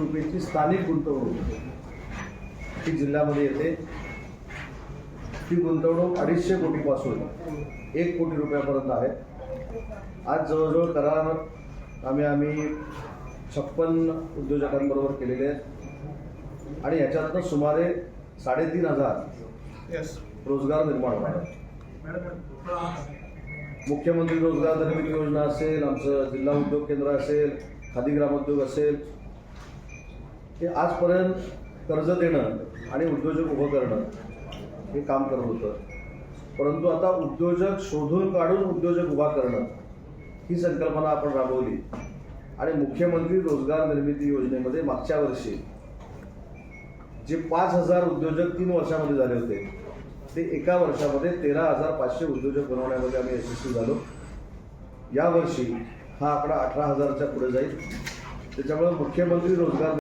रुपयाची स्थानिक गुंतवणूक. ही जिल्ह्यामध्ये येते. ती गुंतवणूक अडीचशे कोटीपासून एक कोटी रुपयापर्यंत आहे. आज जवळजवळ करार आम्ही आम्ही छप्पन उद्योजकांबरोबर केलेले आहेत. आणि ह्याच्यातनं सुमारे साडेतीन हजार रोजगार निर्माण होणार मुख्यमंत्री रोजगार निर्मिती योजना असेल आमचं जिल्हा उद्योग केंद्र असेल खादी ग्रामोद्योग असेल हे आजपर्यंत कर्ज देणं आणि उद्योजक उभं करणं हे काम करत होतं. परंतु आता उद्योजक शोधून काढून उद्योजक उभा करणं ही संकल्पना आपण राबवली. आणि मुख्यमंत्री रोजगार निर्मिती योजनेमध्ये मागच्या वर्षी जे पाच हजार उद्योजक तीन वर्षामध्ये झाले होते ते एका वर्षामध्ये तेरा हजार पाचशे उद्योजक बनवण्यामध्ये आम्ही यशस्वी झालो. यावर्षी हा आकडा अठरा हजारच्या पुढे जाईल. त्याच्यामुळे मुख्यमंत्री रोजगार